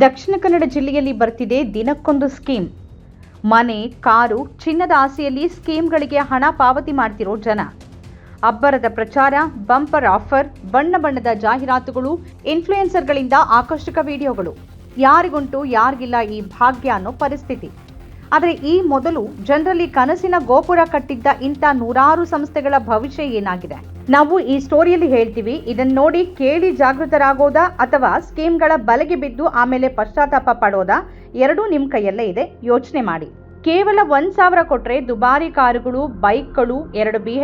ದಕ್ಷಿಣ ಕನ್ನಡ ಜಿಲ್ಲೆಯಲ್ಲಿ ಬರ್ತಿದೆ ದಿನಕ್ಕೊಂದು ಸ್ಕೀಮ್. ಮನೆ, ಕಾರು, ಚಿನ್ನದ ಆಸೆಯಲ್ಲಿ ಸ್ಕೀಮ್ಗಳಿಗೆ ಹಣ ಪಾವತಿ ಮಾಡ್ತಿರೋ ಜನ. ಅಬ್ಬರದ ಪ್ರಚಾರ, ಬಂಪರ್ ಆಫರ್, ಬಣ್ಣ ಬಣ್ಣದ ಜಾಹೀರಾತುಗಳು, ಇನ್ಫ್ಲೂಯೆನ್ಸರ್ಗಳಿಂದ ಆಕರ್ಷಕ ವಿಡಿಯೋಗಳು. ಯಾರಿಗುಂಟು, ಯಾರಿಗಿಲ್ಲ ಈ ಭಾಗ್ಯ ಅನ್ನೋ ಪರಿಸ್ಥಿತಿ. ಆದರೆ ಈ ಮೊದಲು ಜನರಲ್ಲಿ ಕನಸಿನ ಗೋಪುರ ಕಟ್ಟಿದ್ದ ಇಂಥ ನೂರಾರು ಸಂಸ್ಥೆಗಳ ಭವಿಷ್ಯ ಏನಾಗಿದೆ? ನಾವು ಈ ಸ್ಟೋರಿಯಲ್ಲಿ ಹೇಳ್ತೀವಿ, ಇದನ್ನ ನೋಡಿ ಕೇಳಿ ಜಾಗೃತರಾಗೋದಾ ಅಥವಾ ಸ್ಕೀಮ್ಗಳ ಬಲೆಗೆ ಬಿದ್ದು ಆಮೇಲೆ ಪಶ್ಚಾತ್ತಾಪ ಪಡೋದಾ? ಎರಡೂ ನಿಮ್ಮ ಕೈಯಲ್ಲೇ ಇದೆ, ಯೋಚನೆ ಮಾಡಿ. ಕೇವಲ ಒಂದ್ ಸಾವಿರ ಕೊಟ್ರೆ ದುಬಾರಿ ಕಾರುಗಳು, ಬೈಕ್ಗಳು, ಎರಡು ಬಿ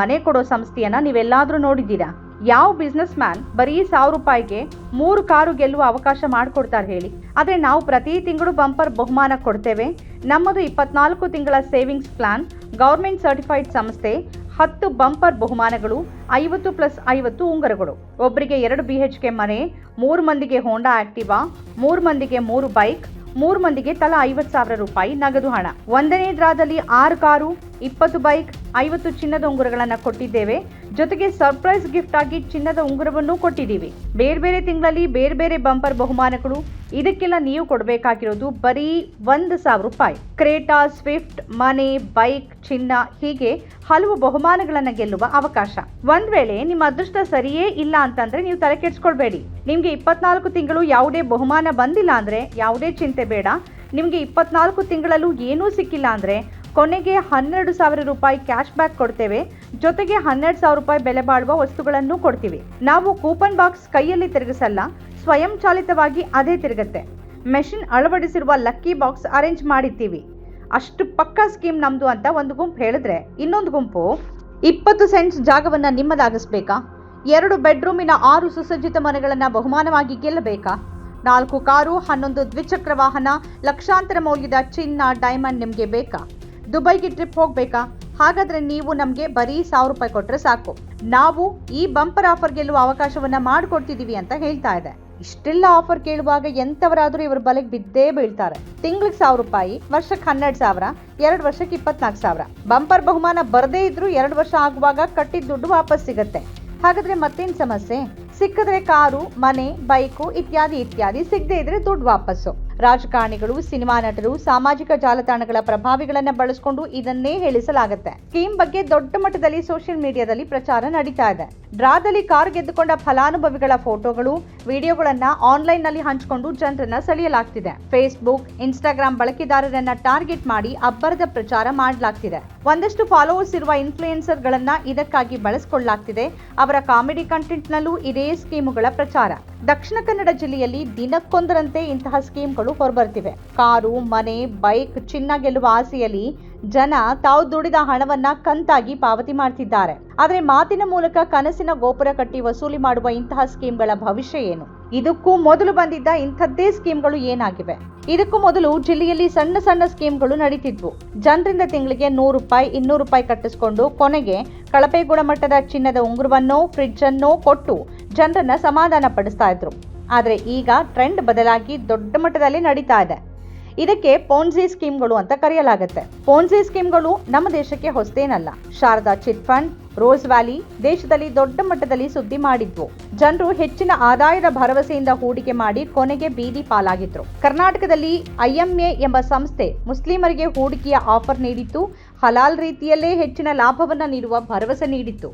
ಮನೆ ಕೊಡೋ ಸಂಸ್ಥೆಯನ್ನ ನೀವೆಲ್ಲಾದರೂ ನೋಡಿದ್ದೀರಾ? ಯಾವ ಬಿಸ್ನೆಸ್ ಮ್ಯಾನ್ ಬರೀ ಸಾವಿರ ರೂಪಾಯಿಗೆ ಮೂರು ಕಾರು ಗೆಲ್ಲುವ ಅವಕಾಶ ಮಾಡಿಕೊಡ್ತಾರೆ ಹೇಳಿ. ಆದರೆ ನಾವು ಪ್ರತಿ ತಿಂಗಳು ಬಂಪರ್ ಬಹುಮಾನ ಕೊಡ್ತೇವೆ. ನಮ್ಮದು ಇಪ್ಪತ್ನಾಲ್ಕು ತಿಂಗಳ ಸೇವಿಂಗ್ಸ್ ಪ್ಲಾನ್ ಗೌರ್ಮೆಂಟ್ ಸರ್ಟಿಫೈಡ್ ಸಂಸ್ಥೆ, ಹತ್ತು ಬಂಪರ್ ಬಹುಮಾನಗಳು, ಐವತ್ತು ಪ್ಲಸ್ ಐವತ್ತು ಉಂಗರಗಳು. ಒಬ್ಬರಿಗೆ ಎರಡು ಬಿ ಎಚ್ ಕೆ ಮನೆ, ಮೂರು ಮಂದಿಗೆ ಹೋಂಡಾ ಆಕ್ಟಿವಾ ಮೂರು ಮಂದಿಗೆ ಮೂರು ಬೈಕ್ ಮೂರು ಮಂದಿಗೆ ತಲಾ ಐವತ್ತು ಸಾವಿರ ರೂಪಾಯಿ ನಗದು ಹಣ. ಒಂದನೇ ಡ್ರಾದಲ್ಲಿ ಆರು ಕಾರು, ಇಪ್ಪತ್ತು ಬೈಕ್ ಐವತ್ತು ಚಿನ್ನದ ಉಂಗುರಗಳನ್ನು ಕೊಟ್ಟಿದ್ದೇವೆ. ಜೊತೆಗೆ ಸರ್ಪ್ರೈಸ್ ಗಿಫ್ಟ್ ಆಗಿ ಚಿನ್ನದ ಉಂಗುರವನ್ನು ಕೊಟ್ಟಿದ್ದೀವಿ. ಬೇರೆ ಬೇರೆ ತಿಂಗಳಲ್ಲಿ ಬೇರೆ ಬೇರೆ ಬಂಪರ್ ಬಹುಮಾನಗಳು. ಇದಕ್ಕೆಲ್ಲ ನೀವು ಕೊಡಬೇಕಾಗಿರೋದು ಬರೀ ಒಂದು ಸಾವಿರ ರೂಪಾಯಿ. ಕ್ರೇಟಾ ಸ್ವಿಫ್ಟ್ ಮನೆ ಬೈಕ್ ಚಿನ್ನ ಹೀಗೆ ಹಲವು ಬಹುಮಾನಗಳನ್ನು ಗೆಲ್ಲುವ ಅವಕಾಶ. ಒಂದ್ ವೇಳೆ ನಿಮ್ಮ ಅದೃಷ್ಟ ಸರಿಯೇ ಇಲ್ಲ ಅಂತಂದ್ರೆ ನೀವು ತಲೆ ಕೆಡ್ಸ್ಕೊಳ್ಬೇಡಿ. ನಿಮ್ಗೆ ಇಪ್ಪತ್ನಾಲ್ಕು ತಿಂಗಳು ಯಾವುದೇ ಬಹುಮಾನ ಬಂದಿಲ್ಲ ಅಂದ್ರೆ ಯಾವುದೇ ಚಿಂತೆ ಬೇಡ. ನಿಮ್ಗೆ ಇಪ್ಪತ್ನಾಲ್ಕು ತಿಂಗಳಲ್ಲೂ ಏನೂ ಸಿಕ್ಕಿಲ್ಲ ಅಂದ್ರೆ ಕೊನೆಗೆ ಹನ್ನೆರಡು ಸಾವಿರ ರೂಪಾಯಿ ಕ್ಯಾಶ್ ಬ್ಯಾಕ್ ಕೊಡ್ತೇವೆ. ಜೊತೆಗೆ ಹನ್ನೆರಡು ಸಾವಿರ ರೂಪಾಯಿ ಬೆಲೆ ಬಾಳುವ ವಸ್ತುಗಳನ್ನು ಕೊಡ್ತೀವಿ. ನಾವು ಕೂಪನ್ ಬಾಕ್ಸ್ ಕೈಯಲ್ಲಿ ತಿರುಗಿಸಲ್ಲ, ಸ್ವಯಂ ಚಾಲಿತವಾಗಿ ಅದೇ ತಿರುಗುತ್ತೆ. ಮೆಷಿನ್ ಅಳವಡಿಸಿರುವ ಲಕ್ಕಿ ಬಾಕ್ಸ್ ಅರೇಂಜ್ ಮಾಡಿದ್ದೀವಿ ಅಷ್ಟು ಪಕ್ಕಾ ಸ್ಕೀಮ್ ನಮ್ದು ಅಂತ ಒಂದು ಗುಂಪು ಹೇಳಿದ್ರೆ, ಇನ್ನೊಂದು ಗುಂಪು, ಇಪ್ಪತ್ತು ಸೆಂಟ್ಸ್ ಜಾಗವನ್ನ ನಿಮ್ಮದಾಗಿಸ್ಬೇಕಾ? ಎರಡು ಬೆಡ್ರೂಮಿನ ಆರು ಸುಸಜ್ಜಿತ ಮನೆಗಳನ್ನು ಬಹುಮಾನವಾಗಿ ಗೆಲ್ಲಬೇಕಾ? ನಾಲ್ಕು ಕಾರು, ಹನ್ನೊಂದು ದ್ವಿಚಕ್ರ ವಾಹನ, ಲಕ್ಷಾಂತರ ಮೌಲ್ಯದ ಚಿನ್ನ ಡೈಮಂಡ್ ನಿಮಗೆ ಬೇಕಾ? ದುಬೈಗೆ ಟ್ರಿಪ್ ಹೋಗ್ಬೇಕಾ? ಹಾಗಾದ್ರೆ ನೀವು ನಮಗೆ ಬರೀ ಸಾವಿರ ರೂಪಾಯಿ ಕೊಟ್ರೆ ಸಾಕು. ನಾವು ಈ ಬಂಪರ್ ಆಫರ್ ಗೆಲ್ಲುವ ಅವಕಾಶವನ್ನ ಮಾಡಿಕೊಡ್ತಿದೀವಿ ಅಂತ ಹೇಳ್ತಾ ಇದೆ. ಇಷ್ಟೆಲ್ಲ ಆಫರ್ ಕೇಳುವಾಗ ಎಂತವರಾದ್ರೂ ಇವರು ಬಲೆಗೆ ಬಿದ್ದೇ ಬೀಳ್ತಾರೆ. ತಿಂಗ್ಳಿಗೆ ಸಾವಿರ ರೂಪಾಯಿ, ವರ್ಷಕ್ಕೆ ಹನ್ನೆರಡು ಸಾವಿರ, ಎರಡು ವರ್ಷಕ್ಕೆ ಇಪ್ಪತ್ನಾಲ್ಕು ಸಾವಿರ. ಬಂಪರ್ ಬಹುಮಾನ ಬರದೇ ಇದ್ರೂ ಎರಡು ವರ್ಷ ಆಗುವಾಗ ಕಟ್ಟಿದ ದುಡ್ಡು ವಾಪಸ್ ಸಿಗತ್ತೆ. ಹಾಗಾದ್ರೆ ಮತ್ತೇನು ಸಮಸ್ಯೆ? ಸಿಕ್ಕಿದ್ರೆ ಕಾರು, ಮನೆ, ಬೈಕು ಇತ್ಯಾದಿ ಇತ್ಯಾದಿ ಸಿಗದೆ ಇದ್ರೆ ದುಡ್ಡು ವಾಪಸ್ಸು. ರಾಜಕಾರಣಿಗಳು, ಸಿನಿಮಾ ನಟರು, ಸಾಮಾಜಿಕ ಜಾಲತಾಣಗಳ ಪ್ರಭಾವಿಗಳನ್ನ ಬಳಸಿಕೊಂಡು ಇದನ್ನೇ ಹೇಳಿಸಲಾಗುತ್ತೆ. ಸ್ಕೀಮ್ ಬಗ್ಗೆ ದೊಡ್ಡ ಮಟ್ಟದಲ್ಲಿ ಸೋಷಿಯಲ್ ಮೀಡಿಯಾದಲ್ಲಿ ಪ್ರಚಾರ ನಡೀತಾ ಇದೆ. ಡ್ರಾದಲ್ಲಿ ಕಾರ್ ಗೆದ್ದುಕೊಂಡ ಫಲಾನುಭವಿಗಳ ಫೋಟೋಗಳು, ವಿಡಿಯೋಗಳನ್ನ ಆನ್ಲೈನ್ನಲ್ಲಿ ಹಂಚಿಕೊಂಡು ಜನರನ್ನ ಸೆಳೆಯಲಾಗ್ತಿದೆ. ಫೇಸ್ಬುಕ್, ಇನ್ಸ್ಟಾಗ್ರಾಮ್ ಬಳಕೆದಾರರನ್ನ ಟಾರ್ಗೆಟ್ ಮಾಡಿ ಅಬ್ಬರದ ಪ್ರಚಾರ ಮಾಡಲಾಗ್ತಿದೆ. ಒಂದಷ್ಟು ಫಾಲೋವರ್ಸ್ ಇರುವ ಇನ್ಫ್ಲೂಯೆನ್ಸರ್ ಗಳನ್ನ ಇದಕ್ಕಾಗಿ ಬಳಸಿಕೊಳ್ಳಲಾಗ್ತಿದೆ ಅವರ ಕಾಮಿಡಿ ಕಂಟೆಂಟ್ ನಲ್ಲೂ ಇದೇ ಸ್ಕೀಮುಗಳ ಪ್ರಚಾರ. ದಕ್ಷಿಣ ಕನ್ನಡ ಜಿಲ್ಲೆಯಲ್ಲಿ ದಿನಕ್ಕೊಂದರಂತೆ ಇಂತಹ ಸ್ಕೀಮ್ಗಳು ಹೊರಬರ್ತಿವೆ ಕಾರು, ಮನೆ, ಬೈಕ್ ಚಿನ್ನ ಗೆಲ್ಲುವ ಆಸೆಯಲ್ಲಿ ಜನ ತಾವು ದುಡಿದ ಹಣವನ್ನ ಕಂತಾಗಿ ಪಾವತಿ ಮಾಡ್ತಿದ್ದಾರೆ. ಆದರೆ ಮಾತಿನ ಮೂಲಕ ಕನಸಿನ ಗೋಪುರ ಕಟ್ಟಿ ವಸೂಲಿ ಮಾಡುವ ಇಂತಹ ಸ್ಕೀಮ್ಗಳ ಭವಿಷ್ಯ ಏನು? ಇದಕ್ಕೂ ಮೊದಲು ಬಂದಿದ್ದ ಇಂಥದ್ದೇ ಸ್ಕೀಮ್ಗಳು ಏನಾಗಿವೆ? ಇದಕ್ಕೂ ಮೊದಲು ಜಿಲ್ಲೆಯಲ್ಲಿ ಸಣ್ಣ ಸಣ್ಣ ಸ್ಕೀಮ್ಗಳು ನಡೀತಿದ್ವು. ಜನರಿಂದ ತಿಂಗಳಿಗೆ ನೂರು ರೂಪಾಯಿ, ಇನ್ನೂರು ರೂಪಾಯಿ ಕಟ್ಟಿಸ್ಕೊಂಡು ಕೊನೆಗೆ ಕಳಪೆ ಗುಣಮಟ್ಟದ ಚಿನ್ನದ ಉಂಗುರವನ್ನೋ ಫ್ರಿಡ್ಜ್ ಅನ್ನೋ ಕೊಟ್ಟು ಜನರನ್ನ ಸಮಾಧಾನ ಪಡಿಸ್ತಾ ಇದ್ರು. ಆದ್ರೆ ಈಗ ಟ್ರೆಂಡ್ ಬದಲಾಗಿ ದೊಡ್ಡ ಮಟ್ಟದಲ್ಲಿ ನಡೀತಾ ಇದೆ. ಇದಕ್ಕೆ ಪೋನ್ಸಿ ಸ್ಕೀಮ್ಗಳು ಅಂತ ಕರೆಯಲಾಗುತ್ತೆ. ಪೋನ್ಸಿ ಸ್ಕೀಮ್ಗಳು ನಮ್ಮ ದೇಶಕ್ಕೆ ಹೊಸದೇನಲ್ಲ. Saradha chit fund, Rose Valley ದೇಶದಲ್ಲಿ ದೊಡ್ಡ ಮಟ್ಟದಲ್ಲಿ ಸುದ್ದಿ ಮಾಡಿದ್ವು. ಜನರು ಹೆಚ್ಚಿನ ಆದಾಯದ ಭರವಸೆಯಿಂದ ಹೂಡಿಕೆ ಮಾಡಿ ಕೊನೆಗೆ ಬೀದಿ ಪಾಲಾಗಿದ್ರು. ಕರ್ನಾಟಕದಲ್ಲಿ ಐಎಂಎ ಎಂಬ ಸಂಸ್ಥೆ ಮುಸ್ಲಿಮರಿಗೆ ಹೂಡಿಕೆಯ ಆಫರ್ ನೀಡಿತ್ತು ಹಲಾಲ್ ರೀತಿಯಲ್ಲೇ ಹೆಚ್ಚಿನ ಲಾಭವನ್ನು ನೀಡುವ ಭರವಸೆ ನೀಡಿತ್ತು.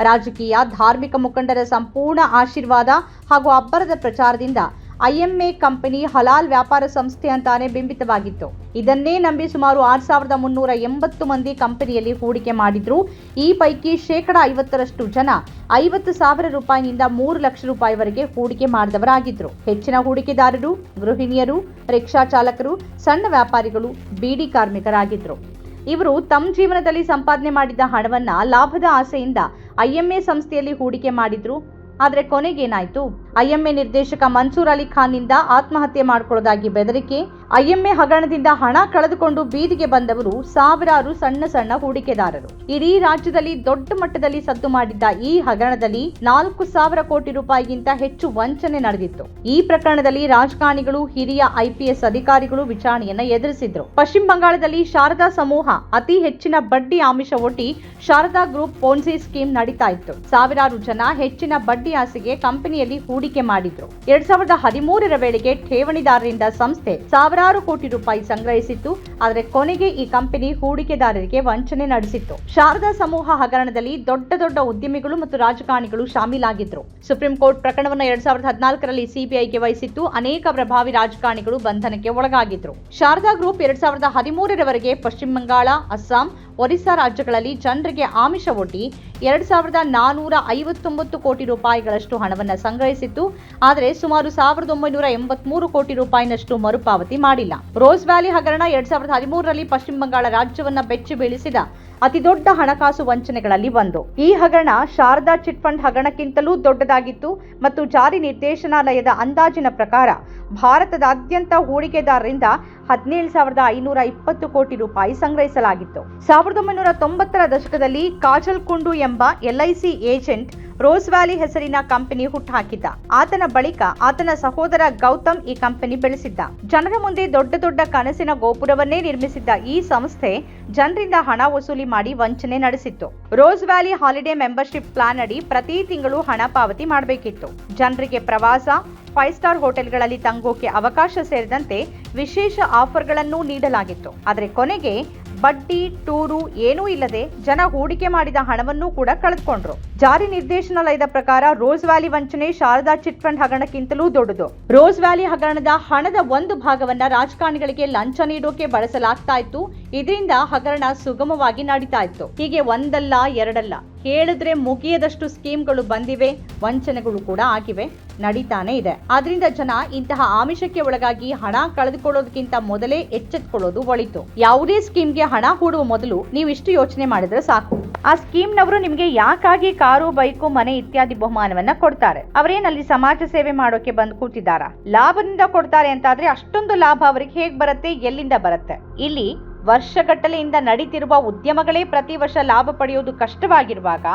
ರಾಜಕೀಯ, ಧಾರ್ಮಿಕ ಮುಖಂಡರ ಸಂಪೂರ್ಣ ಆಶೀರ್ವಾದ ಹಾಗೂ ಅಬ್ಬರದ ಪ್ರಚಾರದಿಂದ ಐಎಂಎ ಕಂಪನಿ ಹಲಾಲ್ ವ್ಯಾಪಾರ ಸಂಸ್ಥೆ ಅಂತಾನೆ ಬಿಂಬಿತವಾಗಿತ್ತು. ಇದನ್ನೇ ನಂಬಿ ಸುಮಾರು ಆರು ಸಾವಿರದ ಮುನ್ನೂರ ಎಂಬತ್ತು ಮಂದಿ ಕಂಪನಿಯಲ್ಲಿ ಹೂಡಿಕೆ ಮಾಡಿದ್ರು. ಈ ಪೈಕಿ ಶೇಕಡ ಐವತ್ತರಷ್ಟು ಜನ ಐವತ್ತು ಸಾವಿರ ರೂಪಾಯಿನಿಂದ ಮೂರು ಲಕ್ಷ ರೂಪಾಯಿವರೆಗೆ ಹೂಡಿಕೆ ಮಾಡಿದವರಾಗಿದ್ರು. ಹೆಚ್ಚಿನ ಹೂಡಿಕೆದಾರರು, ಗೃಹಿಣಿಯರು, ರಿಕ್ಷಾ ಚಾಲಕರು, ಸಣ್ಣ ವ್ಯಾಪಾರಿಗಳು, ಬೀಡಿ ಕಾರ್ಮಿಕರಾಗಿದ್ರು. ಇವರು ತಮ್ಮ ಜೀವನದಲ್ಲಿ ಸಂಪಾದನೆ ಮಾಡಿದ ಹಣವನ್ನ ಲಾಭದ ಆಸೆಯಿಂದ ಐಎಂಎ ಸಂಸ್ಥೆಯಲ್ಲಿ ಹೂಡಿಕೆ ಮಾಡಿದ್ರು ಆದರೆ ಕೊನೆಗೇನಾಯ್ತು? ಐಎಂಎ ನಿರ್ದೇಶಕ ಮನ್ಸೂರ್ ಅಲಿ ಖಾನ್ನಿಂದ ಆತ್ಮಹತ್ಯೆ ಮಾಡಿಕೊಳ್ಳೋದಾಗಿ ಬೆದರಿಕೆ. ಐಎಂಎ ಹಗರಣದಿಂದ ಹಣ ಕಳೆದುಕೊಂಡು ಬೀದಿಗೆ ಬಂದವರು ಸಾವಿರಾರು ಸಣ್ಣ ಸಣ್ಣ ಹೂಡಿಕೆದಾರರು. ಇಡೀ ರಾಜ್ಯದಲ್ಲಿ ದೊಡ್ಡ ಮಟ್ಟದಲ್ಲಿ ಸದ್ದು ಮಾಡಿದ್ದ ಈ ಹಗರಣದಲ್ಲಿ ನಾಲ್ಕು ಸಾವಿರ ಕೋಟಿ ರೂಪಾಯಿಗಿಂತ ಹೆಚ್ಚು ವಂಚನೆ ನಡೆದಿತ್ತು. ಈ ಪ್ರಕರಣದಲ್ಲಿ ರಾಜಕಾರಣಿಗಳು, ಹಿರಿಯ ಐಪಿಎಸ್ ಅಧಿಕಾರಿಗಳು ವಿಚಾರಣೆಯನ್ನ ಎದುರಿಸಿದ್ರು. ಪಶ್ಚಿಮ ಬಂಗಾಳದಲ್ಲಿ ಶಾರದಾ ಸಮೂಹ ಅತಿ ಹೆಚ್ಚಿನ ಬಡ್ಡಿ ಆಮಿಷ ಒಡ್ಡಿ ಶಾರದಾ ಗ್ರೂಪ್ ಪೋನ್ಸಿ ಸ್ಕೀಮ್ ನಡೀತಾ ಇತ್ತು. ಸಾವಿರಾರು ಜನ ಹೆಚ್ಚಿನ ಬಡ್ಡಿ ಆಸೆಗೆ ಕಂಪನಿಯಲ್ಲಿ ಹೂಡಿಕೆ ಹೂಡಿಕೆ ಮಾಡಿದ್ರು. ಎರಡ್ ಸಾವಿರದ ಹದಿಮೂರರ ವೇಳೆಗೆ ಠೇವಣಿದಾರರಿಂದ ಸಂಸ್ಥೆ ಸಾವಿರಾರು ಕೋಟಿ ರೂಪಾಯಿ ಸಂಗ್ರಹಿಸಿತ್ತು. ಆದರೆ ಕೊನೆಗೆ ಈ ಕಂಪನಿ ಹೂಡಿಕೆದಾರರಿಗೆ ವಂಚನೆ ನಡೆಸಿತ್ತು. ಶಾರದಾ ಸಮೂಹ ಹಗರಣದಲ್ಲಿ ದೊಡ್ಡ ದೊಡ್ಡ ಉದ್ಯಮಿಗಳು ಮತ್ತು ರಾಜಕಾರಣಿಗಳು ಶಾಮೀಲಾಗಿದ್ರು. ಸುಪ್ರೀಂ ಕೋರ್ಟ್ ಪ್ರಕರಣವನ್ನು ಎರಡ್ ಸಾವಿರದ ಹದಿನಾಲ್ಕರಲ್ಲಿ ಸಿಬಿಐಗೆ ವಹಿಸಿತ್ತು. ಅನೇಕ ಪ್ರಭಾವಿ ರಾಜಕಾರಣಿಗಳು ಬಂಧನಕ್ಕೆ ಒಳಗಾಗಿದ್ರು. ಶಾರದಾ ಗ್ರೂಪ್ ಎರಡ್ ಸಾವಿರದ ಹದಿಮೂರರವರೆಗೆ ಪಶ್ಚಿಮ ಬಂಗಾಳ, ಅಸ್ಸಾಂ ಒರಿಸ್ಸಾ ರಾಜ್ಯಗಳಲ್ಲಿ ಜನರಿಗೆ ಆಮಿಷ ಒಡ್ಡಿ ಎರಡು ಸಾವಿರದ ನಾನೂರ ಐವತ್ತೊಂಬತ್ತು ಕೋಟಿ ರೂಪಾಯಿಗಳಷ್ಟು ಹಣವನ್ನು ಸಂಗ್ರಹಿಸಿತ್ತು. ಆದರೆ ಸುಮಾರು ಸಾವಿರದ ಒಂಬೈನೂರ ಎಂಬತ್ಮೂರು ಕೋಟಿ ರೂಪಾಯಿನಷ್ಟು ಮರುಪಾವತಿ ಮಾಡಿಲ್ಲ. ರೋಸ್ ವ್ಯಾಲಿ ಹಗರಣ ಎರಡ್ ಸಾವಿರದ ಹದಿಮೂರರಲ್ಲಿ ಪಶ್ಚಿಮ ಬಂಗಾಳ ರಾಜ್ಯವನ್ನ ಬೆಚ್ಚಿ ಬೀಳಿಸಿದ. ಅತಿದೊಡ್ಡ ಹಣಕಾಸು ವಂಚನೆಗಳಲ್ಲಿ ಒಂದು. ಈ ಹಗರಣ ಶಾರದಾ ಚಿಟ್ ಫಂಡ್ ಹಗರಣಕ್ಕಿಂತಲೂ ದೊಡ್ಡದಾಗಿತ್ತು ಮತ್ತು ಜಾರಿ ನಿರ್ದೇಶನಾಲಯದ ಅಂದಾಜಿನ ಪ್ರಕಾರ ಭಾರತದಾದ್ಯಂತ ಹೂಡಿಕೆದಾರರಿಂದ ಹದಿನೇಳು ಸಾವಿರದ ಐನೂರ ಇಪ್ಪತ್ತು ಕೋಟಿ ರೂಪಾಯಿ ಸಂಗ್ರಹಿಸಲಾಗಿತ್ತು. ಸಾವಿರದ ಒಂಬೈನೂರ ತೊಂಬತ್ತರ ದಶಕದಲ್ಲಿ ಕಾಜಲ್ ಕುಂಡು ಎಂಬ ಎಲ್ಐಸಿ ಏಜೆಂಟ್ ರೋಸ್ ವ್ಯಾಲಿ ಹೆಸರಿನ ಕಂಪನಿ ಹುಟ್ಟುಹಾಕಿದ್ದ. ಆತನ ಬಳಿಕ ಆತನ ಸಹೋದರ ಗೌತಮ್ ಈ ಕಂಪನಿ ಬೆಳೆಸಿದ್ದ. ಜನರ ಮುಂದೆ ದೊಡ್ಡ ದೊಡ್ಡ ಕನಸಿನ ಗೋಪುರವನ್ನೇ ನಿರ್ಮಿಸಿದ್ದ ಈ ಸಂಸ್ಥೆ ಜನರಿಂದ ಹಣ ವಸೂಲಿ ಮಾಡಿ ವಂಚನೆ ನಡೆಸಿತ್ತು. Rose Valley holiday membership plan ಅಡಿ ಪ್ರತಿ ತಿಂಗಳು ಹಣ ಪಾವತಿ ಮಾಡಬೇಕಿತ್ತು. ಜನರಿಗೆ ಪ್ರವಾಸ, ಫೈವ್ ಸ್ಟಾರ್ ಹೋಟೆಲ್ಗಳಲ್ಲಿ ತಂಗೋಕೆ ಅವಕಾಶ ಸೇರಿದಂತೆ ವಿಶೇಷ ಆಫರ್ಗಳನ್ನು ನೀಡಲಾಗಿತ್ತು. ಆದರೆ ಕೊನೆಗೆ ಬಡ್ಡಿ, ಟೂರು ಏನೂ ಇಲ್ಲದೆ ಜನ ಹೂಡಿಕೆ ಮಾಡಿದ ಹಣವನ್ನೂ ಕೂಡ ಕಳೆದುಕೊಂಡ್ರು. ಜಾರಿ ನಿರ್ದೇಶನಾಲಯದ ಪ್ರಕಾರ ರೋಸ್ ವ್ಯಾಲಿ ವಂಚನೆ ಶಾರದಾ ಚಿಟ್ ಫಂಡ್ ಹಗರಣಕ್ಕಿಂತಲೂ ದೊಡ್ಡದು. ರೋಸ್ ವ್ಯಾಲಿ ಹಗರಣದ ಹಣದ ಒಂದು ಭಾಗವನ್ನ ರಾಜಕಾರಣಿಗಳಿಗೆ ಲಂಚ ನೀಡೋಕೆ ಬಳಸಲಾಗ್ತಾ ಇತ್ತು. ಇದರಿಂದ ಹಗರಣ ಸುಗಮವಾಗಿ ನಡೀತಾ ಇತ್ತು. ಹೀಗೆ ಒಂದಲ್ಲ, ಎರಡಲ್ಲ. ಹೇಳಿದ್ರೆ ಮುಗಿಯದಷ್ಟು ಸ್ಕೀಮ್ಗಳು ಬಂದಿವೆ, ವಂಚನೆಗಳು ಕೂಡ ಆಗಿವೆ. ನಡೀತಾನೆ ಇದೆ. ಆದ್ರಿಂದ ಜನ ಇಂತಹ ಆಮಿಷಕ್ಕೆ ಒಳಗಾಗಿ ಹಣ ಕಳೆದುಕೊಳ್ಳೋದಕ್ಕಿಂತ ಮೊದಲೇ ಎಚ್ಚೆತ್ಕೊಳ್ಳೋದು ಒಳಿತು. ಯಾವುದೇ ಸ್ಕೀಮ್ಗೆ ಹಣ ಹೂಡುವ ಮೊದಲು ನೀವು ಇಷ್ಟು ಯೋಚನೆ ಮಾಡಿದ್ರೆ ಸಾಕು. ಆ ಸ್ಕೀಮ್ನವರು ನಿಮಗೆ ಯಾಕಾಗಿ ಕಾರು, ಬೈಕು, ಮನೆ ಇತ್ಯಾದಿ ಬಹುಮಾನವನ್ನ ಕೊಡ್ತಾರೆ? ಅವರೇನಲ್ಲಿ ಸಮಾಜ ಸೇವೆ ಮಾಡೋಕೆ ಬಂದು ಕೂತಿದ್ದಾರಾ? ಲಾಭದಿಂದ ಕೊಡ್ತಾರೆ ಅಂತಾದ್ರೆ ಅಷ್ಟೊಂದು ಲಾಭ ಅವರಿಗೆ ಹೇಗ್ ಬರುತ್ತೆ, ಎಲ್ಲಿಂದ ಬರುತ್ತೆ? ಇಲ್ಲಿ ವರ್ಷಗಟ್ಟಲೆಯಿಂದ ನಡೀತಿರುವ ಉದ್ಯಮಗಳೇ ಪ್ರತಿ ವರ್ಷ ಲಾಭ ಪಡೆಯೋದು ಕಷ್ಟವಾಗಿರುವಾಗ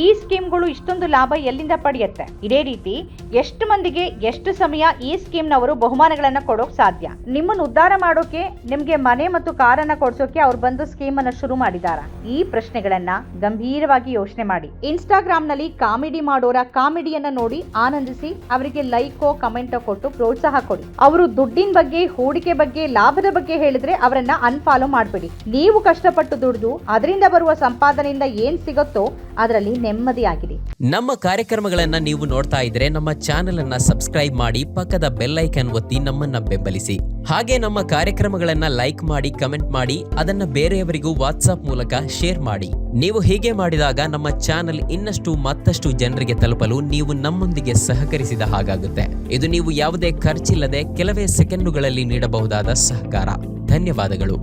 ಈ ಸ್ಕೀಮ್ಗಳು ಇಷ್ಟೊಂದು ಲಾಭ ಎಲ್ಲಿಂದ ಪಡೆಯುತ್ತೆ? ಇದೇ ರೀತಿ ಎಷ್ಟು ಮಂದಿಗೆ ಎಷ್ಟು ಸಮಯ ಈ ಸ್ಕೀಮ್ನವರು ಬಹುಮಾನಗಳನ್ನ ಕೊಡೋಕ್ ಸಾಧ್ಯ? ನಿಮ್ಮನ್ನು ಉದ್ಧಾರ ಮಾಡೋಕೆ, ನಿಮ್ಗೆ ಮನೆ ಮತ್ತು ಕಾರನ್ನ ಕೊಡ್ಸೋಕೆ ಅವ್ರು ಬಂದು ಸ್ಕೀಮ್ ಅನ್ನ ಶುರು ಮಾಡಿದಾರ? ಈ ಪ್ರಶ್ನೆಗಳನ್ನ ಗಂಭೀರವಾಗಿ ಯೋಚನೆ ಮಾಡಿ. ಇನ್ಸ್ಟಾಗ್ರಾಮ್ನಲ್ಲಿ ಕಾಮಿಡಿ ಮಾಡೋರ ಕಾಮಿಡಿಯನ್ನ ನೋಡಿ ಆನಂದಿಸಿ ಅವರಿಗೆ ಲೈಕೋ, ಕಮೆಂಟೋ ಕೊಟ್ಟು ಪ್ರೋತ್ಸಾಹ ಕೊಡಿ. ಅವರು ದುಡ್ಡಿನ ಬಗ್ಗೆ, ಹೂಡಿಕೆ ಬಗ್ಗೆ, ಲಾಭದ ಬಗ್ಗೆ ಹೇಳಿದ್ರೆ ಅವರನ್ನ ಅನ್ಫಾಲೋ ಮಾಡಬೇಡಿ. ನೀವು ಕಷ್ಟಪಟ್ಟು ದುಡಿದು ಅದರಿಂದ ಬರುವ ಸಂಪಾದನೆಯಿಂದ ಏನ್ ಸಿಗುತ್ತೋ ಅದರಲ್ಲಿ ನೆಮ್ಮದಿಯಾಗಿದೆ. ನಮ್ಮ ಕಾರ್ಯಕ್ರಮಗಳನ್ನ ನೀವು ನೋಡ್ತಾ ಇದ್ರೆ ನಮ್ಮ ಚಾನೆಲ್ ಅನ್ನ ಸಬ್ಸ್ಕ್ರೈಬ್ ಮಾಡಿ ಪಕ್ಕದ ಬೆಲ್ ಐಕನ್ ಒತ್ತಿ ನಮ್ಮನ್ನ ಬೆಂಬಲಿಸಿ. ಹಾಗೆ ನಮ್ಮ ಕಾರ್ಯಕ್ರಮಗಳನ್ನ ಲೈಕ್ ಮಾಡಿ, ಕಮೆಂಟ್ ಮಾಡಿ, ಅದನ್ನ ಬೇರೆಯವರಿಗೂ ವಾಟ್ಸ್ಆಪ್ ಮೂಲಕ ಶೇರ್ ಮಾಡಿ. ನೀವು ಹೀಗೆ ಮಾಡಿದಾಗ ನಮ್ಮ ಚಾನೆಲ್ ಇನ್ನಷ್ಟು ಮತ್ತಷ್ಟು ಜನರಿಗೆ ತಲುಪಲು ನೀವು ನಮ್ಮೊಂದಿಗೆ ಸಹಕರಿಸಿದ ಹಾಗಾಗುತ್ತೆ. ಇದು ನೀವು ಯಾವುದೇ ಖರ್ಚಿಲ್ಲದೆ ಕೆಲವೇ ಸೆಕೆಂಡುಗಳಲ್ಲಿ ನೀಡಬಹುದಾದ ಸಹಕಾರ. ಧನ್ಯವಾದಗಳು.